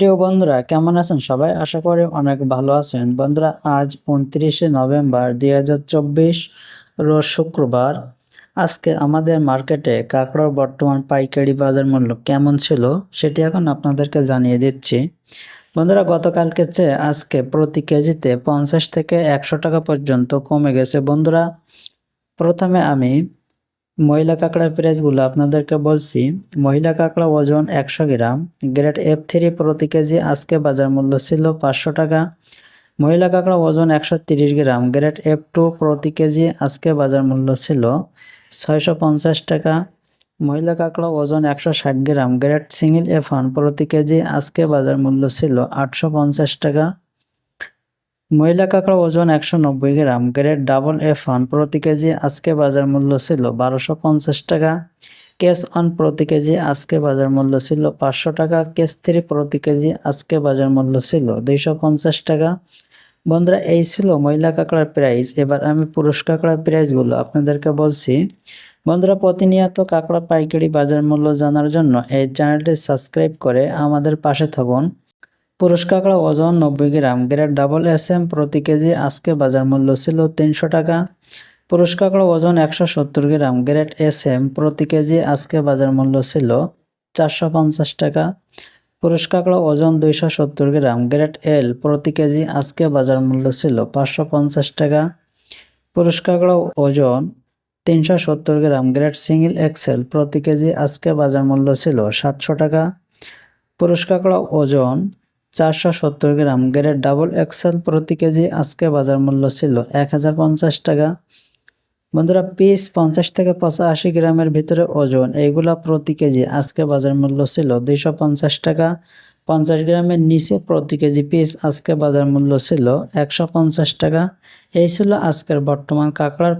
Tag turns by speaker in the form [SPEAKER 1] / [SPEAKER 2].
[SPEAKER 1] প্রিয় বন্ধুরা, কেমন আছেন সবাই? আশা করি অনেক ভালো আছেন। বন্ধুরা, আজ উনত্রিশে নভেম্বর দুই হাজার চব্বিশ রোজ শুক্রবার। আজকে আমাদের মার্কেটে কাঁকড়ার বর্তমান পাইকারি বাজার মূল্য কেমন ছিল সেটি এখন আপনাদেরকে জানিয়ে দিচ্ছি। বন্ধুরা, গতকালকে চেয়ে আজকে প্রতি কেজিতে পঞ্চাশ থেকে একশো টাকা পর্যন্ত কমে গেছে। বন্ধুরা, প্রথমে আমি মহিলা কাঁকড়ার প্রাইসগুলো আপনাদেরকে বলছি, মহিলা কাঁকড়া ওজন একশো গ্রাম, গ্রেড এফ থ্রি প্রতি কেজি আজকে বাজার মূল্য ছিল পাঁচশো টাকা। মহিলা কাঁকড়া ওজন একশো তিরিশ গ্রাম, গ্রেড এফ টু প্রতি কেজি আজকে বাজার মূল্য ছিল ছয়শো পঞ্চাশ টাকা। মহিলা কাঁকড়া ওজন একশো ষাট গ্রাম, গ্রেড সিঙ্গেল এফ প্রতি কেজি আজকে বাজার মূল্য ছিল আটশো পঞ্চাশ টাকা। মহিলা কাঁকড়া ওজন একশো নব্বই gram, grade double F one প্রতি কেজি আজকে বাজার মূল্য ছিল বারোশো পঞ্চাশ টাকা। কেস অন প্রতি কেজি আজকে বাজার মূল্য ছিল পাঁচশো টাকা। কেস থ্রি প্রতি কেজি আজকে বাজার মূল্য ছিল দুইশো পঞ্চাশ টাকা। বন্ধুরা, এই ছিল মহিলা কাঁকড়ার প্রাইস এবার আমি পুরুষ কাঁকড়ার প্রাইসগুলো আপনাদেরকে বলছি। বন্ধুরা, প্রতিনিয়ত কাঁকড়া পাইকারি বাজার মূল্য জানার জন্য এই চ্যানেলটি সাবস্ক্রাইব করে আমাদের পাশে থাকুন। পুরুষ কাঁকড়া ওজন নব্বই gram, grade double S M প্রতি কেজি, আজকে বাজার মূল্য ছিল তিনশো টাকা। পুরুষ কাঁকড়া ওজন একশো সত্তর গ্রাম, গ্রেড এস এম প্রতি কেজি, আজকে বাজার মূল্য ছিল চারশো পঞ্চাশ টাকা। পুরুষ কাঁকড়া ওজন দুইশো সত্তর গ্রাম, গ্রেড এল প্রতি কেজি, আজকে বাজার মূল্য ছিল পাঁচশো পঞ্চাশ টাকা। পুরুষ কাঁকড়া ওজন তিনশো সত্তর গ্রাম, গ্রেড সিঙ্গেল এক্সেল প্রতি কেজি, আজকে বাজার মূল্য ছিল সাতশো টাকা। পুরুষ কাঁকড়া ওজন চারশো সত্তর গ্রাম। গ্রেড ডাবল এক্সেল প্রতি কেজি আজকে বাজার মূল্য ছিল এক হাজার পঞ্চাশ টাকা। বন্ধুরা, পিস পঞ্চাশ থেকে পঁচাশি গ্রামের ভিতরে ওজন এইগুলা প্রতি কেজি আজকে বাজার মূল্য ছিল দুইশো পঞ্চাশ টাকা। পঞ্চাশ গ্রামের নিচে প্রতি কেজি পিস আজকে বাজার মূল্য ছিল একশো পঞ্চাশ টাকা। এই ছিল আজকের বর্তমান কাঁকড়ার